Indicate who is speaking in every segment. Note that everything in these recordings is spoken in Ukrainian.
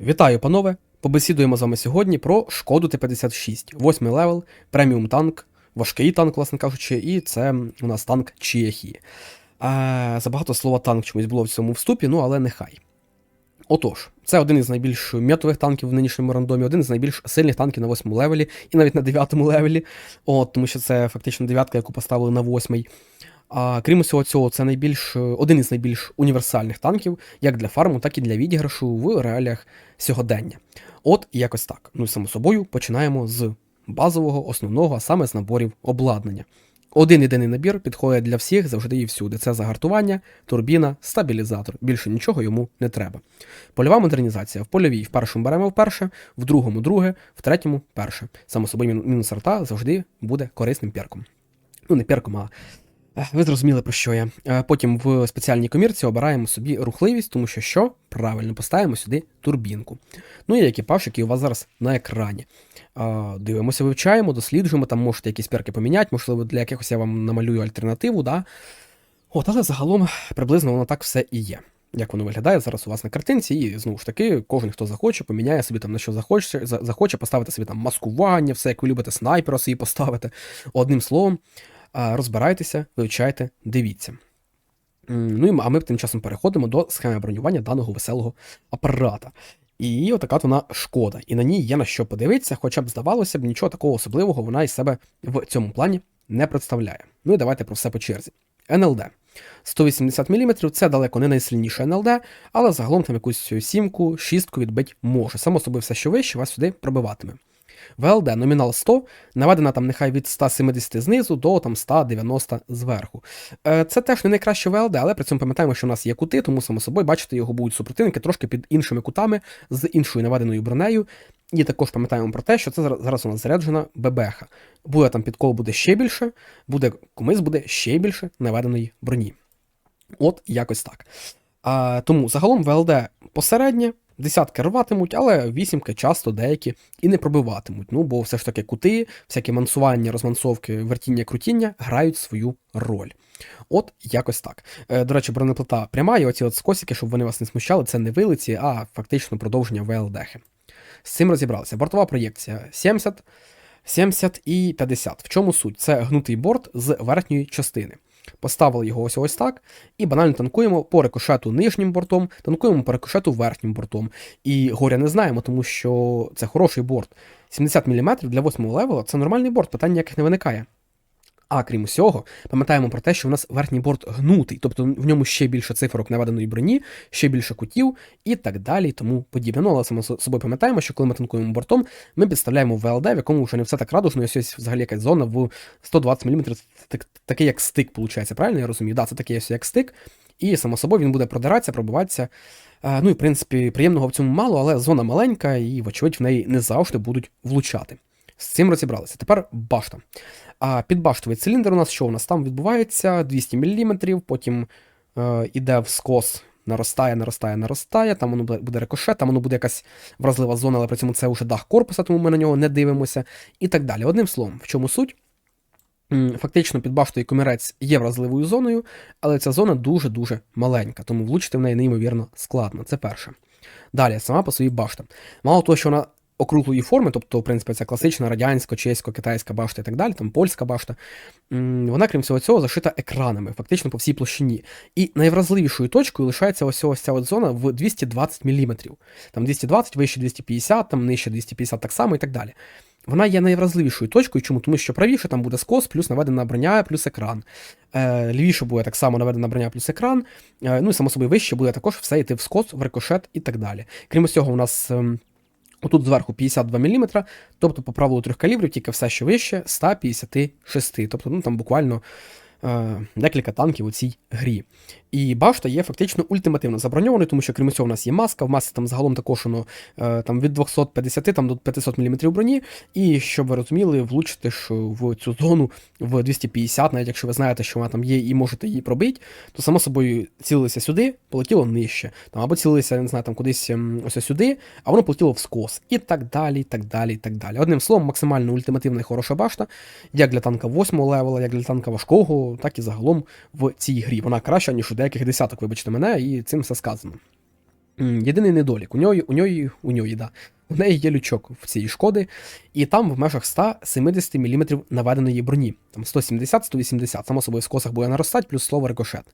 Speaker 1: Вітаю, панове! Побесідуємо з вами сьогодні про Шкоду Т-56, восьмий левел, преміум танк, важкий танк, власне кажучи, і це у нас танк Чехії. Е, забагато слова танк чомусь було в цьому вступі, ну але нехай. Отож, це один із найбільш м'ятових танків в нинішньому рандомі, один з найбільш сильних танків на восьмому левелі і навіть на дев'ятому левелі, От, тому що це фактично дев'ятка, яку поставили на восьмий. А крім усього цього, це найбільш один із найбільш універсальних танків, як для фарму, так і для відіграшу в реаліях сьогодення. От якось так. Ну і само собою починаємо з базового, основного, а саме з наборів обладнання. Один єдиний набір підходить для всіх завжди і всюди. Це загартування, турбіна, стабілізатор. Більше нічого йому не треба. Польова модернізація. В польовій в першому беремо вперше, в другому друге, в третьому перше. Само собою, мінус арта завжди буде корисним перком. Ну, не перком, а Е, Ви зрозуміли, про що я. Е, Потім в спеціальній комірці обираємо собі рухливість, тому що що? Правильно, поставимо сюди турбінку. Ну і екіпаж, який у вас зараз на екрані. Е, Дивимося, вивчаємо, досліджуємо, там можете якісь перки поміняти, можливо, для якихось я вам намалюю альтернативу. да? От, Але загалом приблизно воно так все і є. Як воно виглядає зараз у вас на картинці, і знову ж таки, кожен, хто захоче, поміняє собі там на що захоче, захоче поставити собі там маскування, все, як ви любите, снайпера собі поставити. Одним словом, розбирайтеся, вивчайте, дивіться. Ну і а ми тим часом переходимо до схеми бронювання даного веселого апарата. І отака вона шкода. І на ній є на що подивитися, хоча б здавалося б, нічого такого особливого вона із себе в цьому плані не представляє. Ну і давайте про все по черзі. НЛД. 180 мм це далеко не найсильніше НЛД, але загалом там якусь сімку, шістку відбить може. Само собою все, що вище, вас сюди пробиватиме. ВЛД номінал 100, наведена там нехай від 170 знизу до там 190 зверху. Е, Це теж не найкраще ВЛД, але при цьому пам'ятаємо, що у нас є кути, тому само собою, бачите, його будуть супротивники трошки під іншими кутами з іншою наведеною бронею. І також пам'ятаємо про те, що це зараз у нас заряджена ББХ. Буде там підкол буде ще більше, буде комусь буде ще більше наведеної броні. От якось так. А, Тому загалом ВЛД посереднє, Десятки рватимуть, але вісімки часто деякі і не пробиватимуть. Ну, бо все ж таки кути, всякі мансування, розмансовки, вертіння, крутіння грають свою роль. От якось так. Е, до речі, бронеплита пряма, і оці от скосики, щоб вони вас не смущали, це не вилиці, а фактично продовження ВЛДХ. З цим розібралися. Бортова проєкція 70, 70 і 50. В чому суть? Це гнутий борт з верхньої частини. Поставили його ось ось так, і банально танкуємо по рикошету нижнім бортом, танкуємо по рикошету верхнім бортом. І горя не знаємо, тому що це хороший борт. 70 мм для 8 левела це нормальний борт, питання ніяких не виникає. А крім усього, пам'ятаємо про те, що в нас верхній борт гнутий, тобто в ньому ще більше цифрок наведеної броні, ще більше кутів і так далі, тому подібне. Ну, але само собою пам'ятаємо, що коли ми танкуємо бортом, ми підставляємо ВЛД, в якому вже не все так радужно, і ось ось взагалі якась зона в 120 мм, так, такий як стик, виходить, правильно я розумію? Да, це такий ось як стик, і само собою він буде продиратися, пробиватися. Ну і в принципі, приємного в цьому мало, але зона маленька, і, вочевидь, в неї не завжди будуть влучати. З цим розібралися. Тепер башта. А підбаштовий циліндр у нас що у нас там відбувається? 200 мм, потім е, іде в скос, наростає, наростає, наростає, там воно буде рикошет, там воно буде якась вразлива зона, але при цьому це вже дах корпуса, тому ми на нього не дивимося. І так далі. Одним словом, в чому суть? Фактично, під баштою комірець є вразливою зоною, але ця зона дуже-дуже маленька, тому влучити в неї неймовірно складно. Це перше. Далі, сама по своїй башта. Мало того, що вона округлої форми, тобто, в принципі, це класична радянська, чесько, китайська башта і так далі, там польська башта, вона, крім всього цього, зашита екранами, фактично по всій площині. І найвразливішою точкою лишається ось ось ця от зона в 220 мм. Там 220, вище 250, там нижче 250 так само і так далі. Вона є найвразливішою точкою, чому? Тому що правіше там буде скос, плюс наведена броня, плюс екран. Е, Лівіше буде так само наведена броня плюс екран. Е, ну і само собою вище буде також все йти в скос, в рикошет і так далі. Крім цього, у нас. Е, Отут зверху 52 мм, тобто по правилу трьох калібрів, тільки все, що вище, 156. Тобто, ну там буквально е, декілька танків у цій грі. І башта є фактично ультимативно заброньованою, тому що крім цього у нас є маска. В масці там загалом також воно е, там від 250 там, до 500 мм броні. І щоб ви розуміли, влучити ж в цю зону в 250, навіть якщо ви знаєте, що вона там є і можете її пробити, то само собою цілилися сюди, полетіло нижче. Там, Або цілилися, не знаю, там кудись ем, ось сюди, а воно полетіло в скос. І так далі, і так далі, і так далі. Одним словом, максимально ультимативна і хороша башта, як для танка 8 левела, як для танка важкого, так і загалом в цій грі. Вона краща, ніж у деяких десяток, вибачте мене, і цим все сказано. Єдиний недолік. У нього, у нього, у нього, да. У неї є лючок в цій шкоди, і там в межах 170 мм наведеної броні. Там 170-180, само собою в скосах буде наростати, плюс слово рикошет.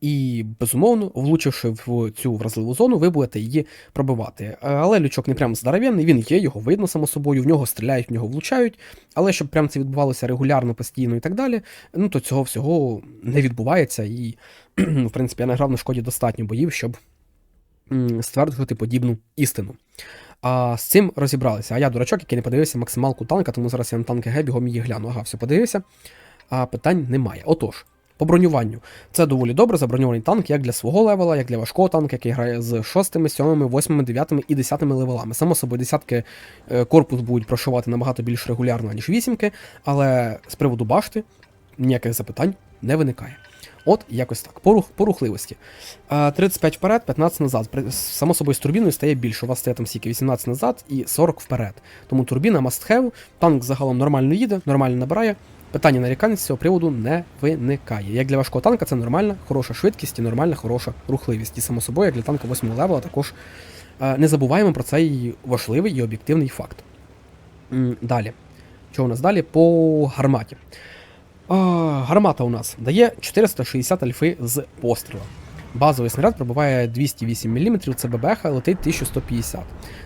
Speaker 1: І, безумовно, влучивши в цю вразливу зону, ви будете її пробивати. Але лючок не прям здоровенний, він є, його видно само собою, в нього стріляють, в нього влучають. Але щоб прям це відбувалося регулярно, постійно і так далі, ну то цього всього не відбувається. І, в принципі, я награв на шкоді достатньо боїв, щоб стверджувати подібну істину. А з цим розібралися. А я дурачок, який не подивився максималку танка, тому зараз я на танки Г бігом її гляну. Ага, все подивився. А питань немає. Отож, по бронюванню. Це доволі добре заброньований танк як для свого левела, як для важкого танка, який грає з 6, 7, 8, 9 і 10 левелами. Само собою, десятки е, корпус будуть прошивати набагато більш регулярно, ніж вісімки, але з приводу башти ніяких запитань не виникає. От якось так. По, рух, по рухливості. 35 вперед, 15 назад. Само собою з турбіною стає більше. У вас стає там стільки 18 назад і 40 вперед. Тому турбіна must have. Танк загалом нормально їде, нормально набирає. Питання нарікань з цього приводу не виникає. Як для важкого танка, це нормальна, хороша швидкість і нормальна, хороша рухливість. І само собою, як для танка 8 левела, також е, не забуваємо про цей важливий і об'єктивний факт. Далі. Що у нас далі? По гарматі. А, гармата у нас дає 460 альфи з постріла. Базовий снаряд пробиває 208 мм, це ББХ, летить 1150.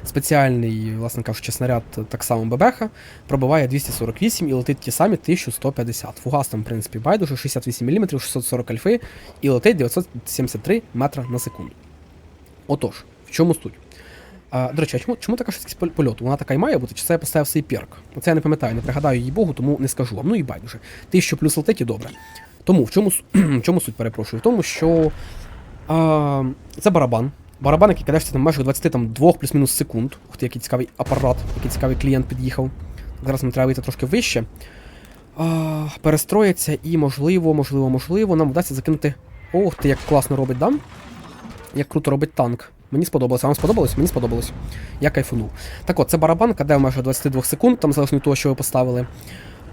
Speaker 1: Спеціальний, власне кажучи, снаряд так само ББХ пробиває 248 і летить ті самі 1150. Фугас там, в принципі, байдуже 68 мм, 640 альфи і летить 973 метра на секунду. Отож, в чому суть? А, до речі, а чому, чому така швидкість пол- польоту? Вона така й має бути, чи це я поставив свій перк? Оце я не пам'ятаю, не пригадаю їй Богу, тому не скажу вам. Ну і байдуже. Тисячу плюс летить і добре. Тому в чому, в чому суть, перепрошую? В тому, що це барабан. Барабан, який кидається там майже 22 плюс-мінус секунд. Ух ти, який цікавий апарат, який цікавий клієнт під'їхав. Зараз нам треба вийти трошки вище. А, перестроїться і, можливо, можливо, можливо, нам вдасться закинути. Ох ти, як класно робить, да? Як круто робить танк. Мені сподобалося. Вам сподобалось? Мені сподобалось. Я кайфунув. Так от, це барабан, каде майже 22 секунд, там залежно від того, що ви поставили.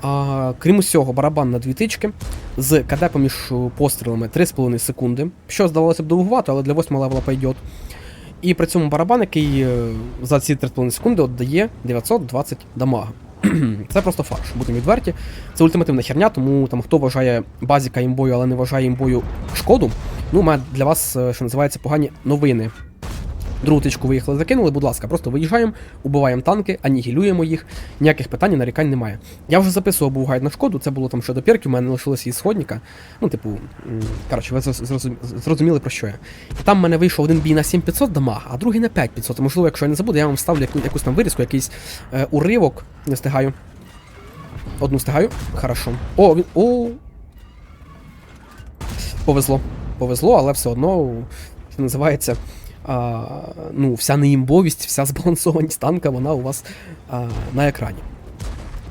Speaker 1: А, крім усього, барабан на дві тички з КД поміж е, пострілами 3,5 секунди, що здавалося б довгувато, але для 8 левела пойдет. І при цьому барабан, який е, за ці 3,5 секунди віддає 920 дамага. Це просто фарш, будемо відверті. Це ультимативна херня, тому там хто вважає базіка імбою, але не вважає імбою шкоду. Ну, мене для вас, е, що називається, погані новини. Другу тичку виїхали, закинули, будь ласка, просто виїжджаємо, убиваємо танки, анігілюємо їх, ніяких питань, нарікань немає. Я вже записував був гайд на шкоду, це було там ще до пірки, у мене лишилося із сходника. Ну, типу, коротше, ви зрозуміли про що я. І там в мене вийшов один бій на 7500 дамаг, а другий на 5500. Можливо, якщо я не забуду, я вам вставлю яку, якусь там вирізку, якийсь е, уривок. Не встигаю. Одну встигаю. Хорошо. О, він. О. Повезло. Повезло, але все одно, що називається. А, ну, вся неімбовість, вся збалансованість танка, вона у вас а, на екрані.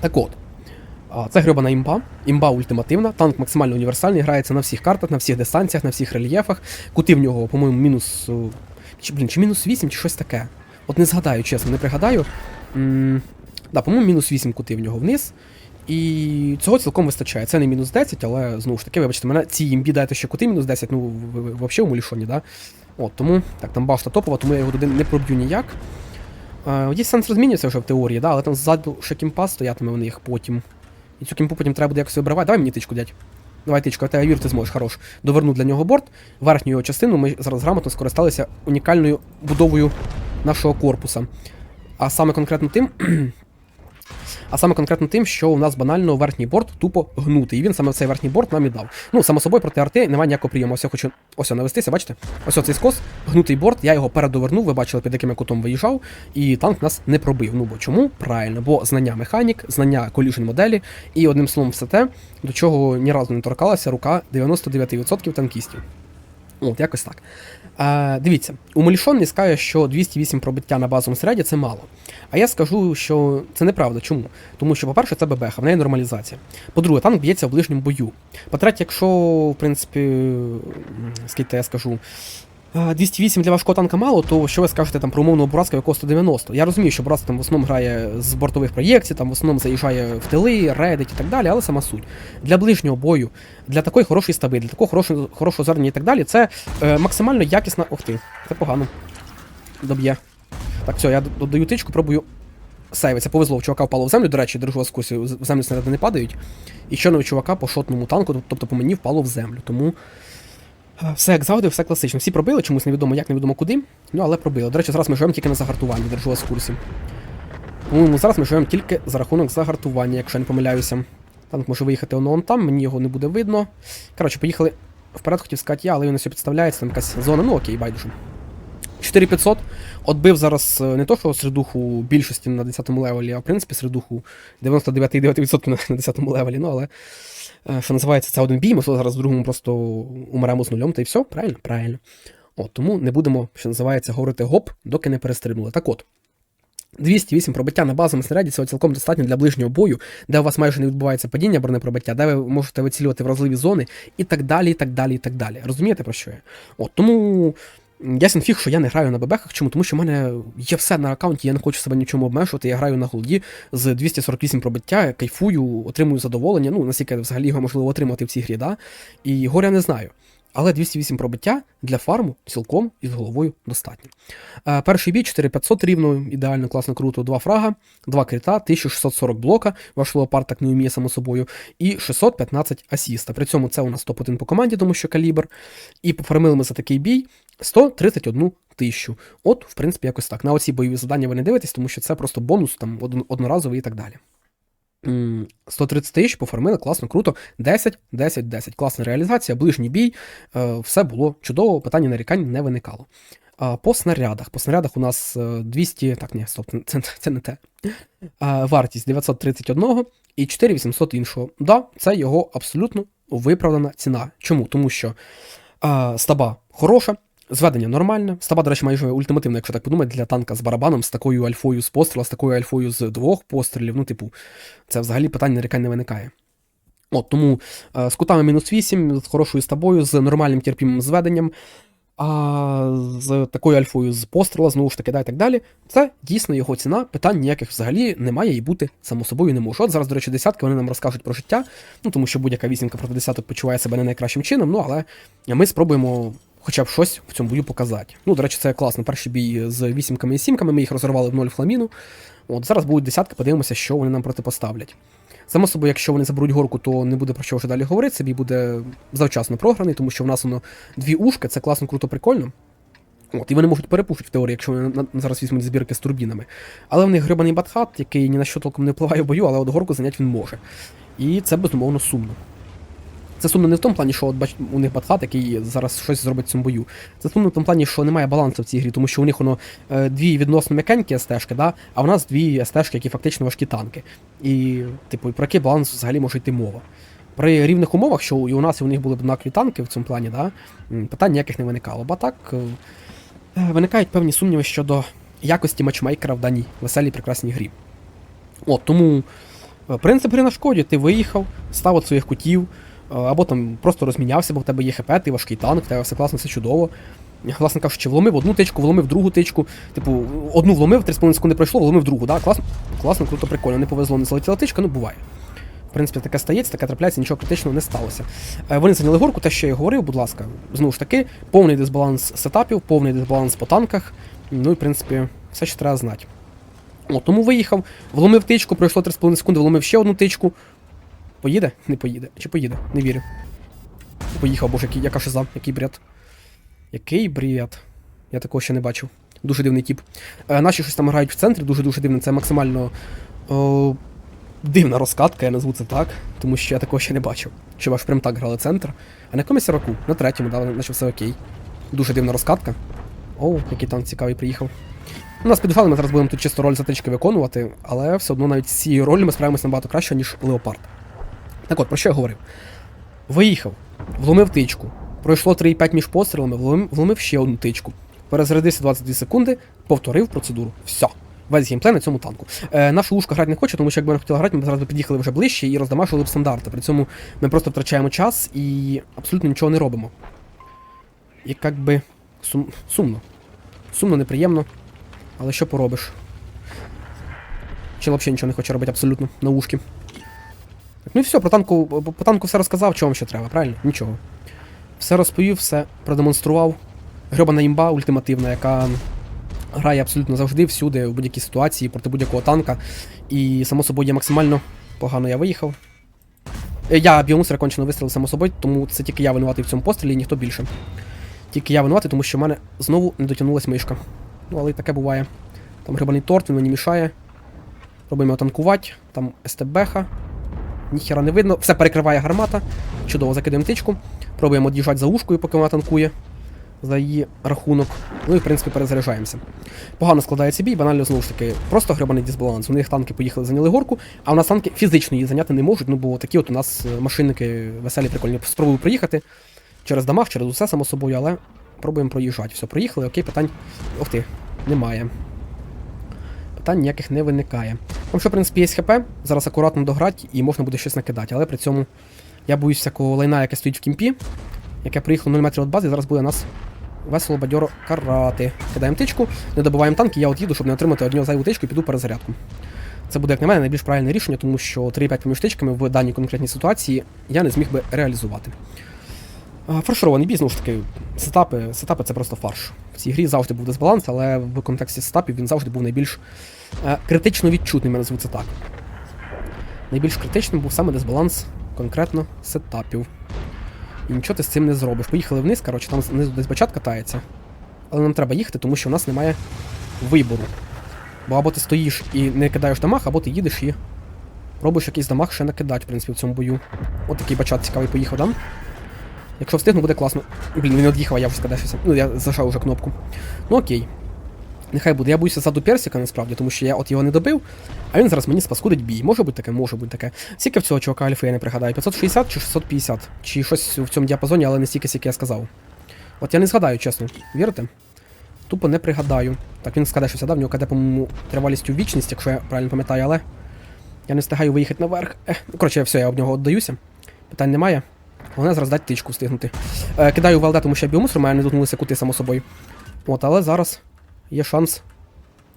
Speaker 1: Так от. А, Це гребана імба, імба ультимативна, танк максимально універсальний, грається на всіх картах, на всіх дистанціях, на всіх рельєфах. Кути в нього, по-моєму, мінус. Чи, блін, чи мінус 8, чи щось таке. От не згадаю, чесно, не пригадаю. М, да, по-моєму, мінус 8 кути в нього вниз. І цього цілком вистачає. Це не мінус 10, але знову ж таки, вибачте, мене ці імбі дайте ще кути мінус 10, ну взагалі у мулішоні, да? От, тому, так, там башта топова, тому я його туди не проб'ю ніяк. Е, є сенс розмінюється вже в теорії, да, але там ззаду ще кімпа стоятиме в них потім. І цю кімпу потім треба буде якось вибривати. Давай мені тичку, дядь. Давай тичку, я тебе вірю, ти зможеш, хорош. Доверну для нього борт. Верхню його частину ми зараз грамотно скористалися унікальною будовою нашого корпуса. А саме конкретно тим. А саме конкретно тим, що у нас банально верхній борт тупо гнутий. І він саме цей верхній борт нам і дав. Ну, само собою, проти арти немає ніякого прийому. Ось я хочу ось навестися, бачите? Ось оцей скос, гнутий борт, я його передовернув, ви бачили, під яким я кутом виїжджав, і танк нас не пробив. Ну бо чому? Правильно, бо знання механік, знання коліжн моделі, і одним словом, все те, до чого ні разу не торкалася рука 99% танкістів. От, якось так. Е, дивіться, у Мелішон не скаже, що 208 пробиття на базовому середі це мало. А я скажу, що це неправда. Чому? Тому що, по-перше, це ББХ, в неї нормалізація. По-друге, танк б'ється в ближньому бою. По-третє, якщо, в принципі, скільки я скажу. Е, 208 для важкого танка мало, то що ви скажете там про умовного Бураска, якого 190? Я розумію, що Бураска там в основному грає з бортових проєктів, там в основному заїжджає в тили, редить і так далі, але сама суть. Для ближнього бою, для такої хорошої стаби, для такого хорошого, хорошого звернення і так далі, це е, максимально якісна. Ох ти, це погано. доб'є. Так, все, я додаю тичку, пробую сейвитися. Повезло, в чувака впало в землю, до речі, держу вас в курсі, в землю снаряди не падають. І ще у чувака по шотному танку, тобто по мені впало в землю. Тому все як завжди, все класично. Всі пробили, чомусь невідомо як, невідомо куди. Ну, але пробили. До речі, зараз ми живемо тільки на загартуванні, держу вас в курсі. Тому зараз ми живемо тільки за рахунок загартування, якщо я не помиляюся. Танк може виїхати воно он там, мені його не буде видно. Коротше, поїхали вперед, хотів сказати я, але він все підставляється, там якась зона, ну окей, байдуже. 4500. Отбив зараз е, не то, що середуху більшості на 10 левелі, а в принципі середуху 99,9% на- на 10 левелі, ну але. е, Що називається, це один бій, можливо, зараз в другому просто умремо з нульом, та й все, правильно? Правильно. От, тому не будемо, що називається, говорити гоп, доки не перестрибнули. Так от. 208 пробиття на базовому снаряді цього цілком достатньо для ближнього бою, де у вас майже не відбувається падіння бронепробиття, де ви можете вицілювати вразливі зони і так далі, і так далі, і так далі. Розумієте про що я? От тому. Ясен фіг, що я не граю на бебехах. Чому? Тому що в мене є все на аккаунті, я не хочу себе нічому обмежувати. Я граю на голді з 248 пробиття, кайфую, отримую задоволення. Ну, наскільки взагалі його можливо отримати в цій грі, да? І горя не знаю. Але 208 пробиття для фарму цілком із головою достатньо. Е, перший бій 4500 рівно, ідеально, класно, круто, два фрага, два крита, 1640 блока, ваш леопард так не вміє само собою, і 615 асіста. При цьому це у нас топ-1 по команді, тому що калібр. І пофармили ми за такий бій 131 тисячу. От, в принципі, якось так. На оці бойові завдання ви не дивитесь, тому що це просто бонус там одноразовий і так далі. М, 130 тисяч пофармили, класно, круто. 10, 10, 10. Класна реалізація, ближній бій. Е, все було чудово, питання нарікань не виникало. По снарядах. По снарядах у нас е, 200. Так, ні, стоп, це, це не те. Вартість 931 і 4800 іншого. Да, це його абсолютно виправдана ціна. Чому? Тому що стаба хороша, зведення нормальне. Стаба, до речі, майже ультимативна, якщо так подумати, для танка з барабаном, з такою альфою з постріла, з такою альфою з двох пострілів. Ну, типу, це взагалі питань нарікань не виникає. От, тому е, з кутами мінус 8, з хорошою стабою, з нормальним терпімим зведенням, а з такою альфою з постріла, знову ж таки, да, і так далі. Це дійсно його ціна. Питань ніяких взагалі немає і бути само собою не може. От зараз, до речі, десятки вони нам розкажуть про життя. Ну тому що будь-яка вісімка проти десяток почуває себе не найкращим чином. Ну але ми спробуємо хоча б щось в цьому бою показати. Ну, до речі, це класно. Перший бій з вісімками і сімками. Ми їх розірвали в ноль фламіну. От зараз будуть десятки, подивимося, що вони нам протипоставлять. Само собою, якщо вони заберуть горку, то не буде про що вже далі говорити. Цей бій буде завчасно програний, тому що в нас воно дві ушки, це класно, круто, прикольно. От, і вони можуть перепушити в теорії, якщо вони зараз візьмуть збірки з турбінами. Але в них грибаний батхат, який ні на що толком не впливає в бою, але от горку зайняти він може. І це безумовно сумно. Це сумно не в тому плані, що от бач, у них батхат, який зараз щось зробить в цьому бою. Це сумно в тому плані, що немає балансу в цій грі, тому що у них воно е, дві відносно м'якенькі стежки, да? а в нас дві стежки, які фактично важкі танки. І, типу, про який баланс взагалі може йти мова. При рівних умовах, що і у нас і у них були б однакові танки в цьому плані, да? питань ніяких не виникало. Бо так е, е, виникають певні сумніви щодо якості матчмейкера в даній веселій прекрасній грі. От, тому принцип гри на шкоді, ти виїхав, став от своїх кутів, або там просто розмінявся, бо в тебе є ХП, ти важкий танк, в тебе все класно, все чудово. Власне кажучи, вломив одну тичку, вломив другу тичку. Типу, одну вломив, 3,5 секунди пройшло, вломив другу. Да? Класно, класно, круто, прикольно. Не повезло, не залетіла тичка, ну буває. В принципі, таке стається, таке трапляється, нічого критичного не сталося. Е, Вони зайняли горку, те, що я говорив, будь ласка, знову ж таки, повний дисбаланс сетапів, повний дисбаланс по танках. Ну і, в принципі, все, що треба знати. О, тому виїхав, вломив тичку, пройшло 3,5 секунди, вломив ще одну тичку. Поїде? Не поїде. Чи поїде? Не вірю. Поїхав, боже, який, яка шиза, який бред. Який бред. Я такого ще не бачив. Дуже дивний тип. Е, наші щось там грають в центрі, дуже-дуже дивно. Це максимально о, дивна розкатка, я назву це так, тому що я такого ще не бачив. Що ваш прям так грали центр. А на якомусь року, на третьому, да, наче все окей. Дуже дивна розкатка. Оу, який танк цікавий приїхав. У нас підгали, ми зараз будемо тут чисто роль затички виконувати, але все одно навіть з цією ролью ми справимося набагато краще, ніж Леопард. Так от, про що я говорив? Виїхав, вломив тичку. Пройшло 3,5 між пострілами, вломив, вломив ще одну тичку. Перезарядився 22 секунди, повторив процедуру. Все. Весь геймплей на цьому танку. Е, наша лужка грати не хоче, тому що якби вона хотіла грати, ми би під'їхали вже ближче і роздамажили б стандарти. При цьому ми просто втрачаємо час і абсолютно нічого не робимо. І як би сум... сумно. Сумно, неприємно. Але що поробиш? Чи взагалі нічого не хоче робити абсолютно на ушки. Ну і все, про танку, по танку все розказав, чого вам ще треба, правильно? Нічого. Все розповів, все продемонстрував. Гребана імба ультимативна, яка грає абсолютно завжди, всюди, в будь-якій ситуації, проти будь-якого танка. І, само собою, я максимально погано я виїхав. Е, Я біомусора кончено вистрілив само собою, тому це тільки я винуватий в цьому пострілі і ніхто більше. Тільки я винуватий, тому що в мене знову не дотягнулась мишка. Ну, але й таке буває. Там грибаний торт, він мені мішає. Робимо танкувати, там СТБХа. Ніхера не видно. Все перекриває гармата. Чудово, закидаємо тичку. Пробуємо од'їжджати за ушкою, поки вона танкує. За її рахунок. Ну і в принципі перезаряджаємося. Погано складається бій, банально знову ж таки, просто грибаний дисбаланс. У них танки поїхали, зайняли горку, а у нас танки фізично її зайняти не можуть. Ну бо такі от у нас е, машинники веселі, прикольні. Спробую проїхати через дамаг, через усе само собою, але пробуємо проїжджати. Все, проїхали, окей, питань. Ох ти, немає. Питань ніяких не виникає. Там що, в принципі, є ХП, зараз акуратно дограти і можна буде щось накидати, але при цьому я боюсь всякого лайна, яке стоїть в кімпі, яке приїхало 0 метрів від бази, і зараз буде нас весело бадьоро карати. Кидаємо тичку, не добиваємо танки, я от їду, щоб не отримати одну зайву тичку і піду перезарядку. Це буде, як на мене, найбільш правильне рішення, тому що 3-5 поміж тичками в даній конкретній ситуації я не зміг би реалізувати. Фарширований бій, знову ж таки, сетапи, сетапи це просто фарш. В цій грі завжди був дисбаланс, але в контексті сетапів він завжди був найбільш е, критично відчутним, я назву це так. Найбільш критичним був саме дисбаланс конкретно сетапів. І нічого ти з цим не зробиш. Поїхали вниз, коротше, там знизу десь бачат катається. Але нам треба їхати, тому що в нас немає вибору. Бо або ти стоїш і не кидаєш дамаг, або ти їдеш і пробуєш якийсь дамаг ще накидати, в принципі, в цьому бою. От такий бачат цікавий поїхав, да? Якщо встигну, буде класно. Блін, він від'їхав, а я вже скадався. Ну, я зажав вже кнопку. Ну окей. Нехай буде. Я боюся ззаду персика, насправді, тому що я от його не добив, а він зараз мені спаскудить бій. Може бути таке, може бути таке. Скільки в цього чувака альфи, я не пригадаю. 560 чи 650? Чи щось в цьому діапазоні, але не стільки, скільки я сказав. От я не згадаю, чесно. Вірите? Тупо не пригадаю. Так, він скаже, що сядав, в нього КД, по-моєму, тривалістю вічність, якщо я правильно пам'ятаю, але. Я не встигаю виїхати наверх. Ех, ну, коротше, все, я об нього віддаюся. Питань немає. Головне зараз дати тичку встигнути. Е, кидаю в ЛД, тому що я біомусор, мене не дотнулися кути, само собою. От, але зараз є шанс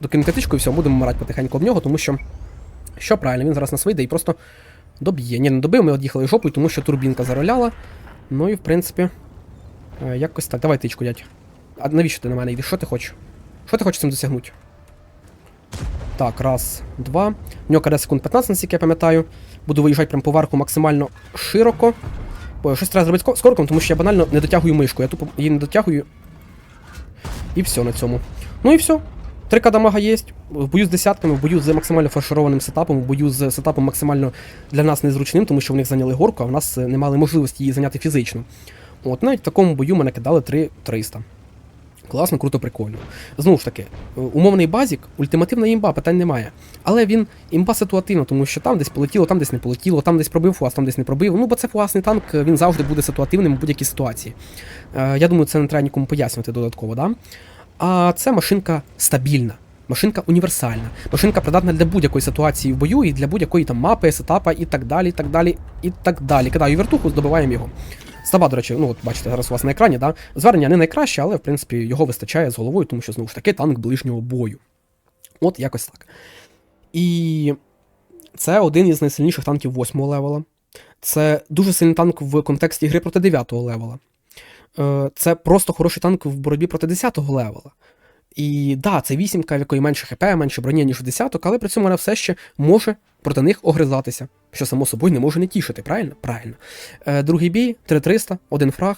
Speaker 1: докинути тичку і все, будемо мирати потихеньку об нього, тому що. Що правильно, він зараз нас вийде і просто доб'є. Ні, не добив, ми од'їхали жопою, тому що турбінка зароляла. Ну і в принципі. е, Якось так. Давай тичку, дядь. А навіщо ти на мене йдеш? Що ти хочеш? Що ти хочеш цим досягнути? Так, раз, два. В нього КД секунд 15, наскільки я пам'ятаю. Буду виїжджати прямо по варку максимально широко. Бо щось треба зробити з корком, тому що я банально не дотягую мишку. Я тупо її не дотягую. І все на цьому. Ну і все. Три дамага є. В бою з десятками, в бою з максимально фаршированим сетапом, в бою з сетапом максимально для нас незручним, тому що в них зайняли горку, а в нас е, не мали можливості її зайняти фізично. От навіть в такому бою мене кидали 3-300. Класно, круто, прикольно. Знову ж таки, е, умовний базік, ультимативна імба, питань немає. Але він імба ситуативна, тому що там десь полетіло, там десь не полетіло, там десь пробив фуас, там десь не пробив. Ну, бо це фуасний танк, він завжди буде ситуативним у будь-якій ситуації. Е, я думаю, це не треба нікому пояснювати додатково, да? А це машинка стабільна. Машинка універсальна, машинка придатна для будь-якої ситуації в бою і для будь-якої там мапи, сетапа і так далі, і так далі, і так далі. Кидаю вертуху, здобиваємо його. Става, до речі, ну от бачите, зараз у вас на екрані, да? Звернення не найкраще, але в принципі його вистачає з головою, тому що знову ж таки танк ближнього бою. От якось так. І це один із найсильніших танків 8 левела. Це дуже сильний танк в контексті гри проти 9 левела. Е, Це просто хороший танк в боротьбі проти 10 левела. І да, це вісімка, в якої менше ХП, менше броні, ніж у десяток, але при цьому вона все ще може проти них огризатися, що само собою не може не тішити, правильно? Правильно. Е, Другий бій 3300, один фраг,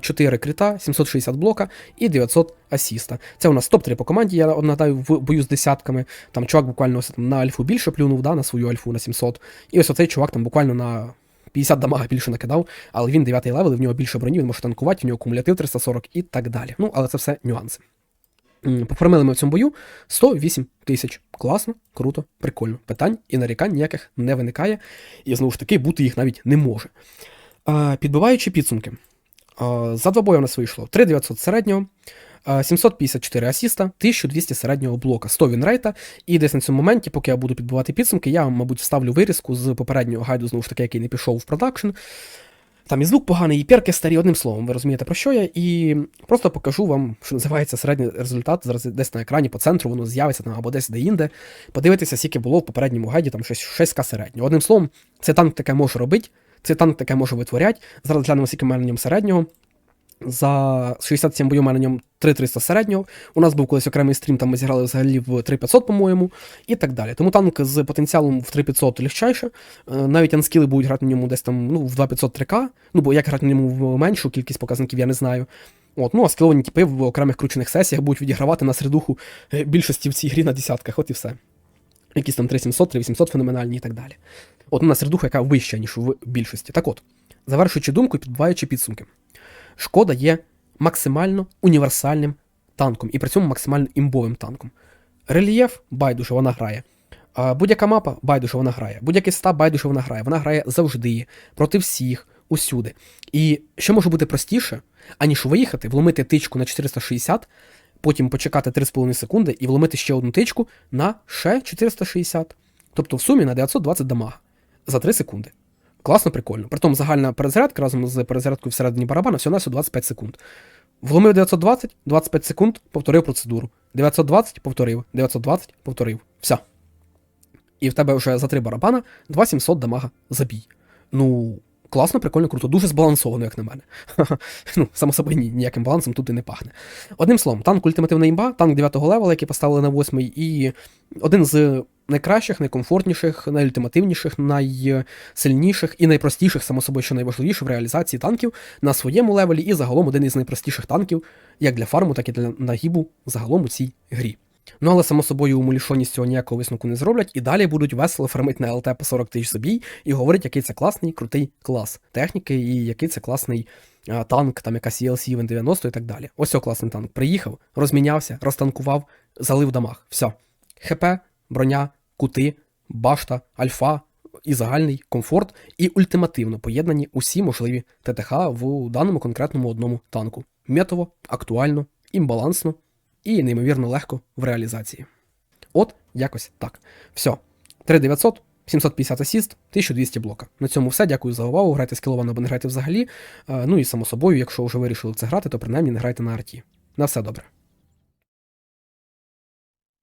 Speaker 1: 4 крита, 760 блока і 900 асіста. Це у нас топ-3 по команді, я нагадаю, в бою з десятками. Там чувак буквально ось там на альфу більше плюнув, да, на свою альфу на 700. І ось оцей чувак там буквально на 50 дамага більше накидав, але він 9 левел, і в нього більше броні, він може танкувати, в нього кумулятив 340 і так далі. Ну, але це все нюанси. М, ми в цьому бою 108 тисяч. Класно, круто, прикольно. Питань і нарікань ніяких не виникає, і знову ж таки бути їх навіть не може. Підбиваючи підсумки, за два бої у нас вийшло 3900 середнього, 754 асіста, 1200 середнього блока, 100 вінрейта. І десь на цьому моменті, поки я буду підбивати підсумки, я, мабуть, вставлю вирізку з попереднього гайду, знову ж таки, який не пішов в продакшн. Там і звук поганий, і перки старі, одним словом, ви розумієте, про що я, і просто покажу вам, що називається середній результат. Зараз десь на екрані по центру воно з'явиться там або десь де-інде. Подивитися, скільки було в попередньому гайді, там щось 6К середнього. Одним словом, цей танк таке може робити, цей танк таке може витворяти. Зараз глянемо, скільки в мене на ньому середнього. За 67 бою у мене на ньому 3300 середнього. У нас був колись окремий стрім, там ми зіграли взагалі в 3500, по-моєму, і так далі. Тому танк з потенціалом в 3500 легчайше. Е, Навіть анскіли будуть грати на ньому десь там ну, в 2500 3К. Ну, бо як грати на ньому в меншу кількість показників, я не знаю. От, ну, а скіловані типи в окремих кручених сесіях будуть відігравати на середуху е, більшості в цій грі на десятках, от і все. Якісь там 3700, 3800 феноменальні і так далі. От у нас середуха, яка вища, ніж в більшості. Так от, завершуючи думку і підбиваючи підсумки. Шкода є максимально універсальним танком і при цьому максимально імбовим танком. Рельєф байдуже вона грає. Будь-яка мапа байдуже вона грає. Будь-який стаб байдуже вона грає. Вона грає завжди, проти всіх, усюди. І що може бути простіше, аніж виїхати, вломити тичку на 460, потім почекати 3,5 секунди і вломити ще одну тичку на ще 460. Тобто в сумі на 920 дамага за 3 секунди. Класно, прикольно. Притом загальна перезарядка разом з перезарядкою всередині барабана всього на 25 секунд. Вломив 920, 25 секунд, повторив процедуру. 920 повторив, 920 повторив. Все. І в тебе вже за три барабана 2700 дамага забій. Ну, класно, прикольно, круто, дуже збалансовано, як на мене. ну, само собою, ні, ніяким балансом тут і не пахне. Одним словом, танк ультимативна імба, танк 9 го левела, який поставили на 8-й, і один з найкращих, найкомфортніших, найультимативніших, найсильніших і найпростіших, само собою, що найважливіше в реалізації танків на своєму левелі, і загалом один із найпростіших танків, як для фарму, так і для нагібу загалом у цій грі. Ну, але само собою у Мулішоні з цього ніякого висновку не зроблять, і далі будуть весело фармити на ЛТ по 40 тисяч забій і говорять, який це класний, крутий клас техніки, і який це класний а, танк, там якась ELC Вен 90 і так далі. Ось о класний танк. Приїхав, розмінявся, розтанкував, залив дамаг. Все. ХП, броня, кути, башта, альфа і загальний комфорт, і ультимативно поєднані усі можливі ТТХ в даному конкретному одному танку. Метово, актуально, імбалансно і неймовірно легко в реалізації. От якось так. Все. 3900, 750 асіст, 1200 блока. На цьому все. Дякую за увагу. Грайте скіловано або не грайте взагалі. Е, Ну і само собою, якщо вже вирішили це грати, то принаймні не грайте на арті. На все добре.